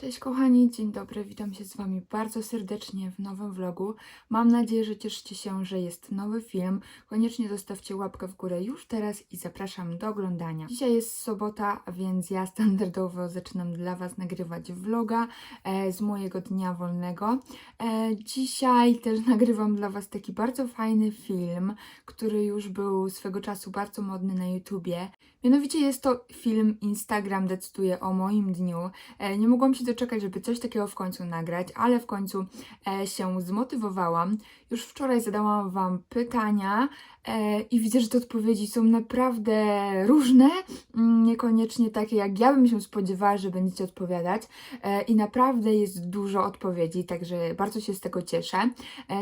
Cześć kochani, dzień dobry, witam się z Wami bardzo serdecznie w nowym vlogu. Mam nadzieję, że cieszycie się, że jest nowy film. Koniecznie zostawcie łapkę w górę już teraz i zapraszam do oglądania. Dzisiaj jest sobota, więc ja standardowo zaczynam dla Was nagrywać vloga e, z mojego dnia wolnego. E, dzisiaj też nagrywam dla Was taki bardzo fajny film, który już był swego czasu bardzo modny na YouTubie. Mianowicie jest to film Instagram decyduje o moim dniu. E, nie mogłam się doczekać, żeby coś takiego w końcu nagrać, ale w końcu e, się zmotywowałam. Już wczoraj zadałam Wam pytania e, i widzę, że te odpowiedzi są naprawdę różne, mm, niekoniecznie takie, jak ja bym się spodziewała, że będziecie odpowiadać. I naprawdę jest dużo odpowiedzi, także bardzo się z tego cieszę.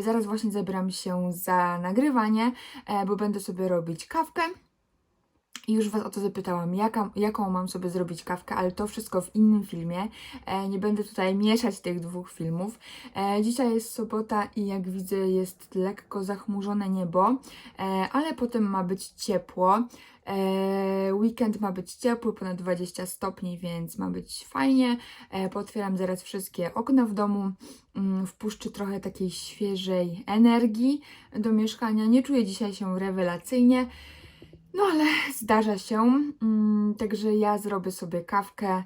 Zaraz właśnie zabieram się za nagrywanie, bo będę sobie robić kawkę. I już Was o to zapytałam, jaka, jaką mam sobie zrobić kawkę, ale to wszystko w innym filmie. E, nie będę tutaj mieszać tych dwóch filmów. E, dzisiaj jest sobota i jak widzę jest lekko zachmurzone niebo, e, ale potem ma być ciepło. E, weekend ma być ciepły, ponad 20 stopni, więc ma być fajnie. E, potwieram zaraz wszystkie okna w domu. Mm, wpuszczę trochę takiej świeżej energii do mieszkania. Nie czuję dzisiaj się rewelacyjnie. No ale zdarza się, mm, także ja zrobię sobie kawkę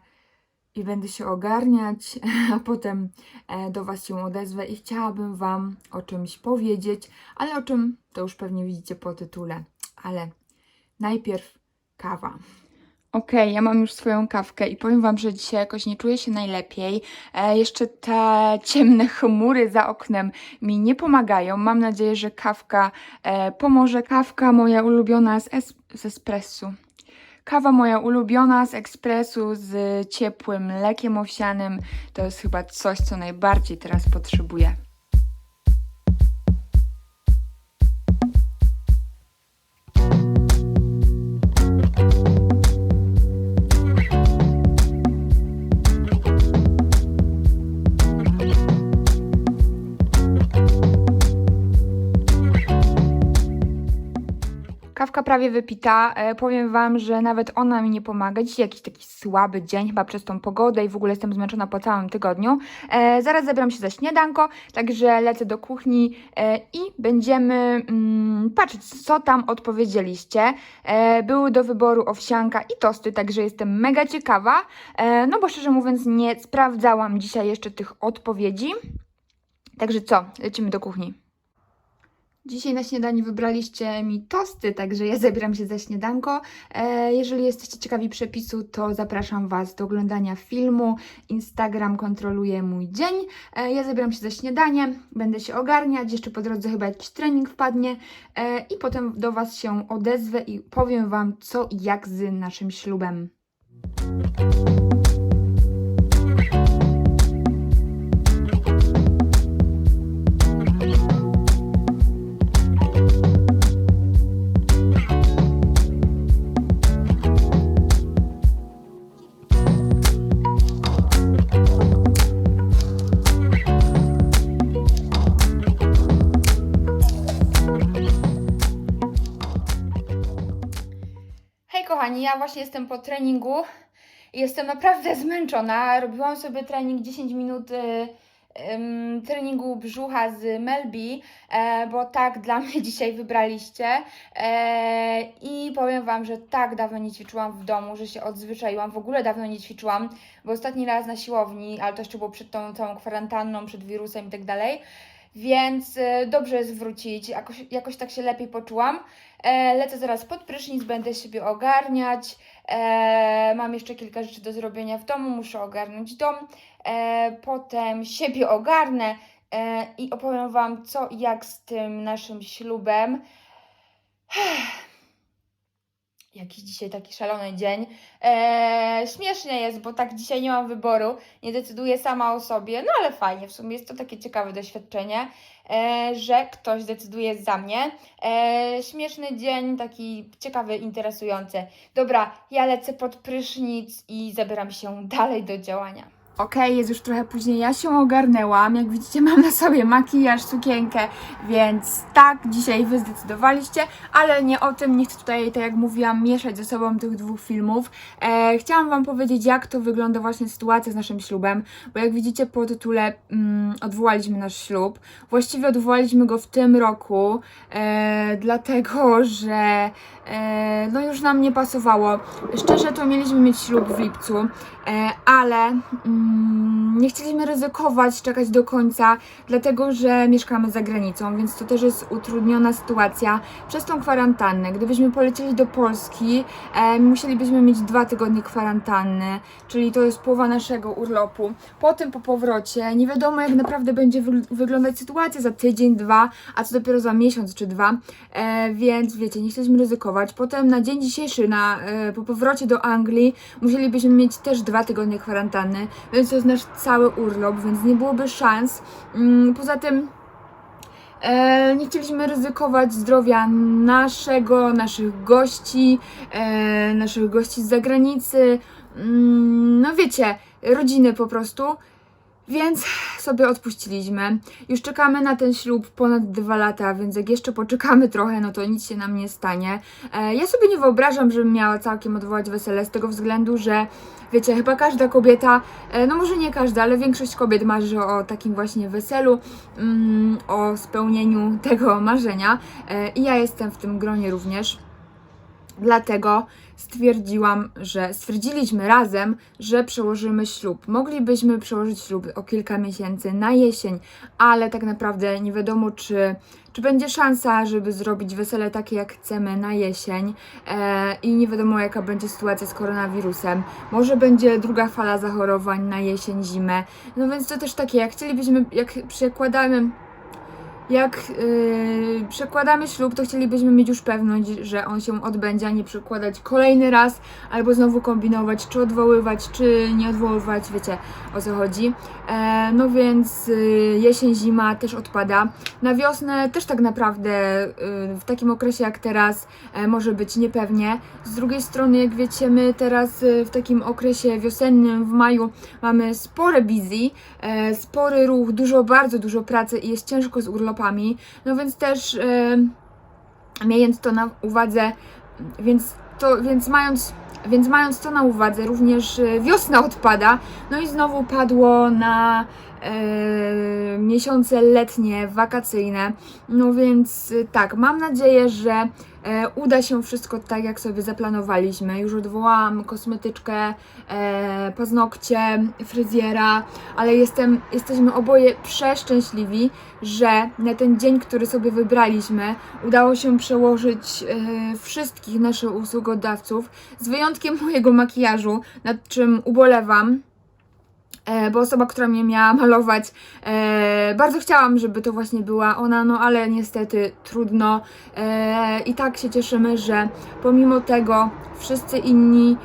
i będę się ogarniać, a potem e, do Was się odezwę i chciałabym Wam o czymś powiedzieć, ale o czym to już pewnie widzicie po tytule. Ale najpierw kawa. Okej, ja mam już swoją kawkę i powiem Wam, że dzisiaj jakoś nie czuję się najlepiej. E, jeszcze te ciemne chmury za oknem mi nie pomagają. Mam nadzieję, że kawka e, pomoże. Kawka moja ulubiona z, es- z espressu. Kawa moja ulubiona z ekspresu z ciepłym mlekiem owsianym. To jest chyba coś, co najbardziej teraz potrzebuję. Prawie wypita. E, powiem Wam, że nawet ona mi nie pomaga. Dzisiaj jakiś taki słaby dzień, chyba przez tą pogodę i w ogóle jestem zmęczona po całym tygodniu. E, zaraz zabieram się za śniadanko, także lecę do kuchni e, i będziemy mm, patrzeć, co tam odpowiedzieliście. E, były do wyboru owsianka i tosty, także jestem mega ciekawa. E, no bo szczerze mówiąc, nie sprawdzałam dzisiaj jeszcze tych odpowiedzi. Także co, lecimy do kuchni. Dzisiaj na śniadanie wybraliście mi tosty, także ja zabieram się za śniadanko. E, jeżeli jesteście ciekawi przepisu, to zapraszam Was do oglądania filmu. Instagram kontroluje mój dzień. E, ja zabieram się za śniadanie, będę się ogarniać, jeszcze po drodze chyba jakiś trening wpadnie e, i potem do Was się odezwę i powiem Wam co i jak z naszym ślubem. Ja właśnie jestem po treningu i jestem naprawdę zmęczona. Robiłam sobie trening 10 minut y, ym, treningu brzucha z Melbi, e, bo tak dla mnie dzisiaj wybraliście. E, I powiem Wam, że tak dawno nie ćwiczyłam w domu, że się odzwyczaiłam. W ogóle dawno nie ćwiczyłam, bo ostatni raz na siłowni, ale to jeszcze było przed tą całą kwarantanną, przed wirusem i tak dalej. Więc y, dobrze jest wrócić, jakoś, jakoś tak się lepiej poczułam. E, lecę zaraz pod prysznic, będę siebie ogarniać. E, mam jeszcze kilka rzeczy do zrobienia w domu, muszę ogarnąć dom. E, potem siebie ogarnę i opowiem Wam, co i jak z tym naszym ślubem. Jakiś dzisiaj taki szalony dzień. Eee, śmiesznie jest, bo tak dzisiaj nie mam wyboru, nie decyduję sama o sobie, no ale fajnie, w sumie jest to takie ciekawe doświadczenie, że ktoś decyduje za mnie. E, śmieszny dzień, taki ciekawy, interesujący. Dobra, ja lecę pod prysznic i zabieram się dalej do działania. Okej, jest już trochę później, ja się ogarnęłam. Jak widzicie, mam na sobie makijaż, sukienkę, więc tak, dzisiaj wy zdecydowaliście, ale nie o tym, nie chcę tutaj, tak jak mówiłam, mieszać ze sobą tych dwóch filmów. E, chciałam wam powiedzieć, jak to wygląda właśnie sytuacja z naszym ślubem, bo jak widzicie po tytule mm, odwołaliśmy nasz ślub. Właściwie odwołaliśmy go w tym roku, e, dlatego, że e, no już nam nie pasowało. Szczerze to mieliśmy mieć ślub w lipcu, e, ale mm, nie chcieliśmy ryzykować, czekać do końca, dlatego że mieszkamy za granicą, więc to też jest utrudniona sytuacja przez tą kwarantannę. Gdybyśmy polecieli do Polski, e, musielibyśmy mieć dwa tygodnie kwarantanny, czyli to jest połowa naszego urlopu. Potem po powrocie nie wiadomo jak naprawdę będzie wy- wyglądać sytuacja za tydzień, dwa, a co dopiero za miesiąc czy dwa, e, więc wiecie, nie chcieliśmy ryzykować. Potem na dzień dzisiejszy, na, e, po powrocie do Anglii, musielibyśmy mieć też dwa tygodnie kwarantanny, więc to jest nasz cały urlop, więc nie byłoby szans. Mm, poza tym e, nie chcieliśmy ryzykować zdrowia naszego, naszych gości, e, naszych gości z zagranicy, mm, no wiecie, rodziny po prostu. Więc sobie odpuściliśmy. Już czekamy na ten ślub ponad dwa lata, więc jak jeszcze poczekamy trochę, no to nic się nam nie stanie. E, ja sobie nie wyobrażam, żebym miała całkiem odwołać wesele z tego względu, że wiecie, chyba każda kobieta, e, no może nie każda, ale większość kobiet marzy o takim właśnie weselu, mm, o spełnieniu tego marzenia. E, I ja jestem w tym gronie również. Dlatego stwierdziłam, że stwierdziliśmy razem, że przełożymy ślub. Moglibyśmy przełożyć ślub o kilka miesięcy na jesień, ale tak naprawdę nie wiadomo, czy, czy będzie szansa, żeby zrobić wesele takie, jak chcemy na jesień. E, I nie wiadomo, jaka będzie sytuacja z koronawirusem. Może będzie druga fala zachorowań na jesień, zimę. No więc to też takie, jak chcielibyśmy, jak przekładamy jak yy, przekładamy ślub, to chcielibyśmy mieć już pewność, że on się odbędzie, a nie przekładać kolejny raz, albo znowu kombinować, czy odwoływać, czy nie odwoływać, wiecie o co chodzi. E, no więc yy, jesień, zima też odpada. Na wiosnę też tak naprawdę yy, w takim okresie jak teraz e, może być niepewnie. Z drugiej strony, jak wiecie, my teraz y, w takim okresie wiosennym, w maju, mamy spore busy, e, spory ruch, dużo, bardzo dużo pracy i jest ciężko z No więc też mając to na uwadze, więc to, więc mając więc mając to na uwadze, również e, wiosna odpada, no i znowu padło na e, miesiące letnie, wakacyjne. No więc e, tak, mam nadzieję, że e, uda się wszystko tak, jak sobie zaplanowaliśmy. Już odwołałam kosmetyczkę, e, paznokcie, fryzjera, ale jestem, jesteśmy oboje przeszczęśliwi, że na ten dzień, który sobie wybraliśmy, udało się przełożyć e, wszystkich naszych usługodawców, z wyjątkiem mojego makijażu, nad czym ubolewam. E, bo osoba, która mnie miała malować, e, bardzo chciałam, żeby to właśnie była ona, no ale niestety trudno. E, I tak się cieszymy, że pomimo tego wszyscy inni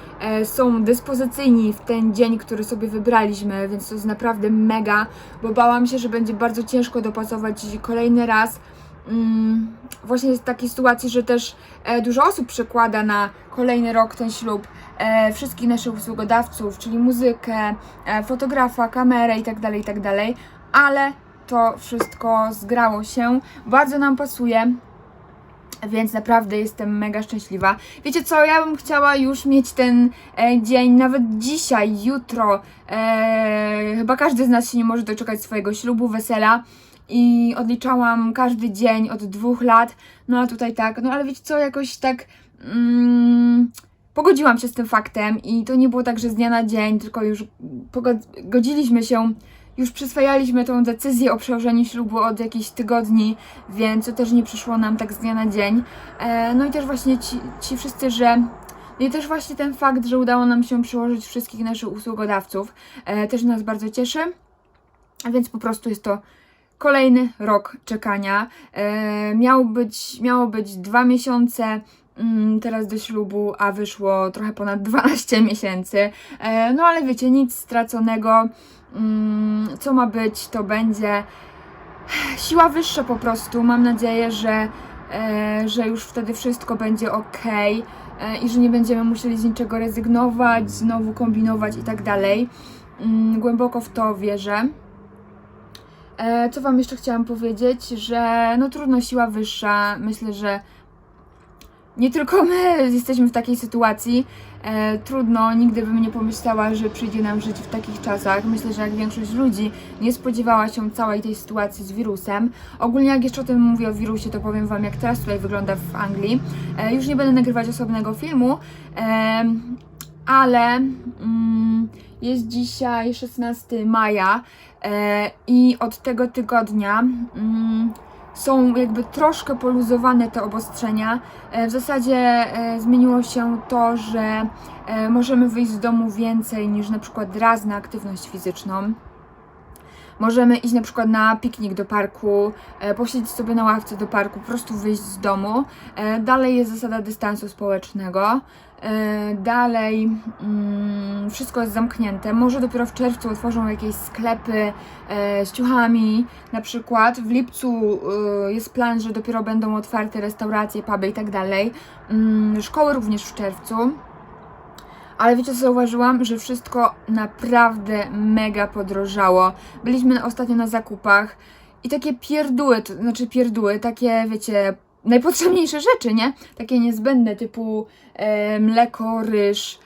są dyspozycyjni w ten dzień, który sobie wybraliśmy, więc to jest naprawdę mega, bo bałam się, że będzie bardzo ciężko dopasować kolejny raz. Mm, właśnie jest takiej sytuacji, że też e, dużo osób przekłada na kolejny rok ten ślub e, wszystkich naszych usługodawców, czyli muzykę, e, fotografa, kamerę itd., itd., ale to wszystko zgrało się, bardzo nam pasuje. Więc naprawdę jestem mega szczęśliwa. Wiecie co, ja bym chciała już mieć ten e, dzień, nawet dzisiaj, jutro. E, chyba każdy z nas się nie może doczekać swojego ślubu, wesela. I odliczałam każdy dzień od dwóch lat. No a tutaj tak, no ale wiecie co, jakoś tak. Mm, pogodziłam się z tym faktem i to nie było tak, że z dnia na dzień, tylko już pogod- godziliśmy się, już przyswajaliśmy tą decyzję o przełożeniu ślubu od jakichś tygodni, więc to też nie przyszło nam tak z dnia na dzień. E, no i też właśnie ci, ci wszyscy, że no i też właśnie ten fakt, że udało nam się przełożyć wszystkich naszych usługodawców, e, też nas bardzo cieszy. A więc po prostu jest to kolejny rok czekania. E, miał być, miało być dwa miesiące mm, teraz do ślubu, a wyszło trochę ponad 12 miesięcy. E, no ale wiecie, nic straconego. Mm, co ma być, to będzie. Siła wyższa po prostu. Mam nadzieję, że, e, że już wtedy wszystko będzie ok i że nie będziemy musieli z niczego rezygnować, znowu kombinować i tak dalej. mm, głęboko w to wierzę. E, co Wam jeszcze chciałam powiedzieć, że no trudno, siła wyższa. Myślę, że nie tylko my jesteśmy w takiej sytuacji. E, trudno, nigdy bym nie pomyślała, że przyjdzie nam żyć w takich czasach. Myślę, że jak większość ludzi nie spodziewała się całej tej sytuacji z wirusem. Ogólnie jak jeszcze o tym mówię o wirusie, to powiem Wam, jak teraz tutaj wygląda w Anglii. E, już nie będę nagrywać osobnego filmu, e, ale mm, jest dzisiaj 16 maja e, i od tego tygodnia mm, są jakby troszkę poluzowane te obostrzenia. E, w zasadzie e, zmieniło się to, że możemy wyjść z domu więcej niż na przykład raz na aktywność fizyczną. Możemy iść na przykład na piknik do parku, e, posiedzieć sobie na ławce do parku, po prostu wyjść z domu. E, dalej jest zasada dystansu społecznego. E, dalej mm, wszystko jest zamknięte. Może dopiero w czerwcu otworzą jakieś sklepy z ciuchami, na przykład. W lipcu jest plan, że dopiero będą otwarte restauracje, puby i tak dalej. Mm, szkoły również w czerwcu. Ale wiecie co zauważyłam? Że wszystko naprawdę mega podrożało. Byliśmy ostatnio na zakupach i takie pierduły, to znaczy pierduły, takie wiecie, najpotrzebniejsze rzeczy, nie? Takie niezbędne typu e, mleko, ryż,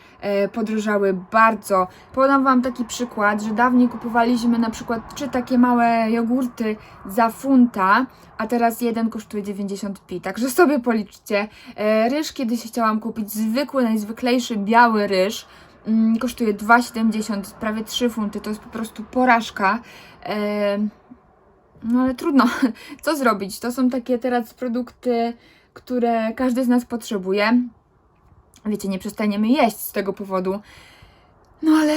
podrożały bardzo. Podam Wam taki przykład, że dawniej kupowaliśmy na przykład trzy takie małe jogurty za funta, a teraz jeden kosztuje 90p, także sobie policzcie. E, ryż kiedyś chciałam kupić zwykły, najzwyklejszy biały ryż, mm, kosztuje 2,70, prawie 3 funty, to jest po prostu porażka. E, no ale trudno, co zrobić? To są takie teraz produkty, które każdy z nas potrzebuje. Wiecie, nie przestaniemy jeść z tego powodu. No ale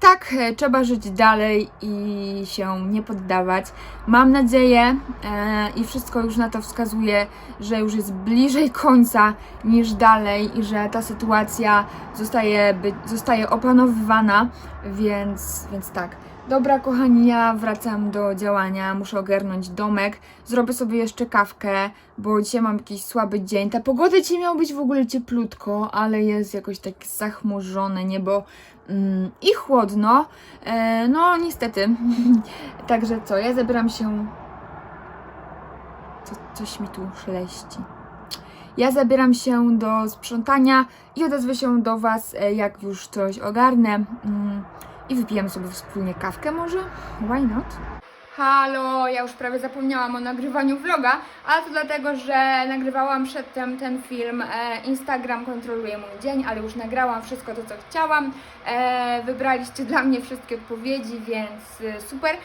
tak, e, trzeba żyć dalej i się nie poddawać. Mam nadzieję e, i wszystko już na to wskazuje, że już jest bliżej końca niż dalej i że ta sytuacja zostaje, by, zostaje opanowywana, więc, więc tak. Dobra, kochani, ja wracam do działania. Muszę ogarnąć domek. Zrobię sobie jeszcze kawkę, bo dzisiaj mam jakiś słaby dzień. Ta pogoda dzisiaj miała być w ogóle cieplutko, ale jest jakoś tak zachmurzone niebo mm, i chłodno. E, no, niestety. Także co, ja zabieram się. Co, coś mi tu szeleści. Ja zabieram się do sprzątania i odezwę się do Was, e, jak już coś ogarnę. Mm, i wypijemy sobie wspólnie kawkę może? Why not? Halo, ja już prawie zapomniałam o nagrywaniu vloga, ale to dlatego, że nagrywałam przedtem ten film. E, Instagram kontroluje mój dzień, ale już nagrałam wszystko to, co chciałam. E, wybraliście dla mnie wszystkie odpowiedzi, więc e, super.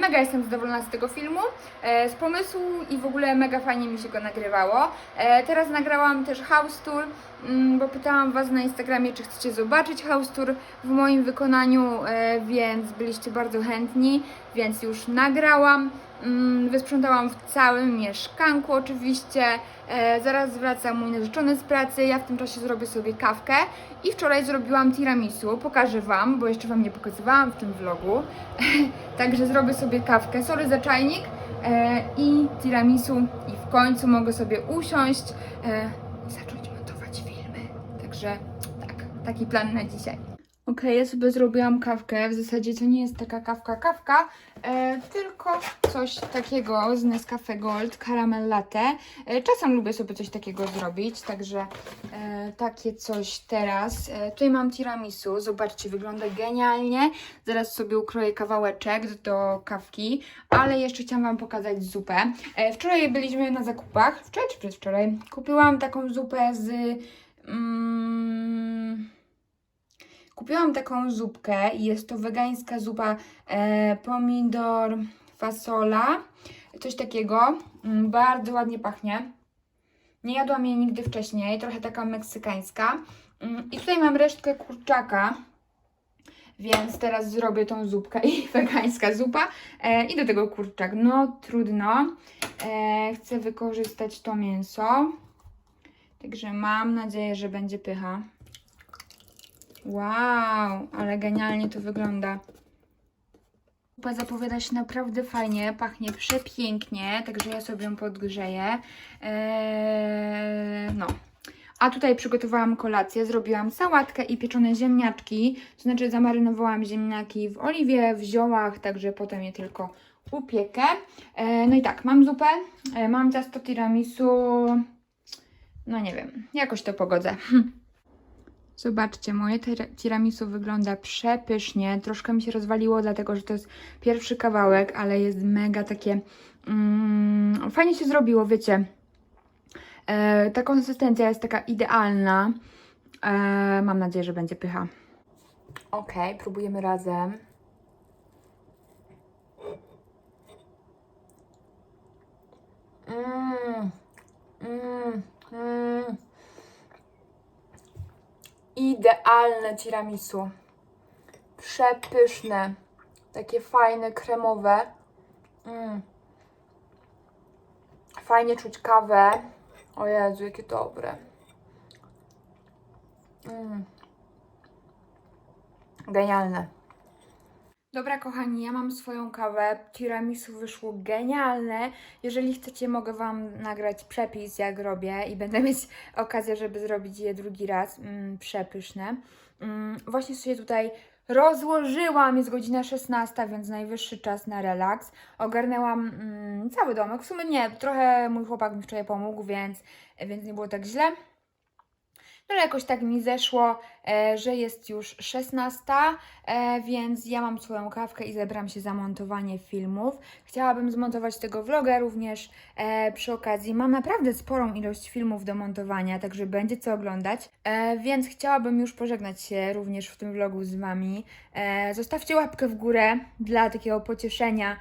Mega jestem zadowolona z tego filmu, z pomysłu i w ogóle mega fajnie mi się go nagrywało. Teraz nagrałam też house tour, bo pytałam Was na Instagramie, czy chcecie zobaczyć house tour w moim wykonaniu, e, więc byliście bardzo chętni, więc już nagrałam. Mm, Wysprzątałam w całym mieszkanku oczywiście. E, zaraz wraca mój narzeczony z pracy. Ja w tym czasie zrobię sobie kawkę. I wczoraj zrobiłam tiramisu. Pokażę Wam, bo jeszcze Wam nie pokazywałam w tym vlogu. Także zrobię sobie kawkę. Sorry za czajnik. E, I tiramisu. I w końcu mogę sobie usiąść e, i zacząć montować filmy. Także tak, taki plan na dzisiaj. Okej, ja sobie zrobiłam kawkę. W zasadzie to nie jest taka kawka kawka, e, tylko coś takiego z Nescafe Gold, caramel latte. E, czasem lubię sobie coś takiego zrobić, także e, takie coś teraz. E, tutaj mam tiramisu, zobaczcie, wygląda genialnie. Zaraz sobie ukroję kawałeczek do kawki, ale jeszcze chciałam Wam pokazać zupę. E, wczoraj byliśmy na zakupach, wczoraj czy przedwczoraj, kupiłam taką zupę z... Mm, Kupiłam taką zupkę i jest to wegańska zupa e, pomidor, fasola, coś takiego. Mm, bardzo ładnie pachnie. Nie jadłam jej nigdy wcześniej, trochę taka meksykańska. Mm, I tutaj mam resztkę kurczaka, więc teraz zrobię tą zupkę i wegańska zupa. E, I do tego kurczak. No trudno. E, chcę wykorzystać to mięso. Także mam nadzieję, że będzie pycha. Wow, ale genialnie to wygląda. Zupa zapowiada się naprawdę fajnie, pachnie przepięknie, także ja sobie ją podgrzeję. Eee, no. A tutaj przygotowałam kolację, zrobiłam sałatkę i pieczone ziemniaczki, to znaczy zamarynowałam ziemniaki w oliwie, w ziołach, także potem je tylko upiekę. E, no i tak, mam zupę, e, mam ciasto tiramisu, no nie wiem, jakoś to pogodzę. Zobaczcie, moje tira- tiramisu wygląda przepysznie. Troszkę mi się rozwaliło, dlatego że to jest pierwszy kawałek, ale jest mega takie. Mm, fajnie się zrobiło, wiecie. E, ta konsystencja jest taka idealna. E, mam nadzieję, że będzie pycha. Ok, próbujemy razem. Mmm, mmm, mmm. Idealne tiramisu. Przepyszne. Takie fajne, kremowe. Mm. Fajnie czuć kawę. O Jezu, jakie dobre. Mm. Genialne. Dobra, kochani, ja mam swoją kawę. Tiramisu wyszło genialne. Jeżeli chcecie, mogę Wam nagrać przepis, jak robię i będę mieć okazję, żeby zrobić je drugi raz. Mm, przepyszne. Mm, właśnie się tutaj rozłożyłam. Jest godzina 16, więc najwyższy czas na relaks. Ogarnęłam mm, cały domek. W sumie nie, trochę mój chłopak mi wczoraj pomógł, więc, więc nie było tak źle. No ale jakoś tak mi zeszło, e, że jest już 16, e, więc ja mam swoją kawkę i zabieram się za montowanie filmów. Chciałabym zmontować tego vloga również e, przy okazji. Mam naprawdę sporą ilość filmów do montowania, także będzie co oglądać, więc chciałabym już pożegnać się również w tym vlogu z Wami. Zostawcie łapkę w górę dla takiego pocieszenia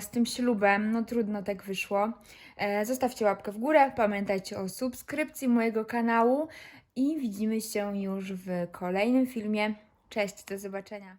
z tym ślubem. No trudno tak wyszło. E, Zostawcie łapkę w górę, pamiętajcie o subskrypcji mojego kanału i widzimy się już w kolejnym filmie. Cześć, do zobaczenia.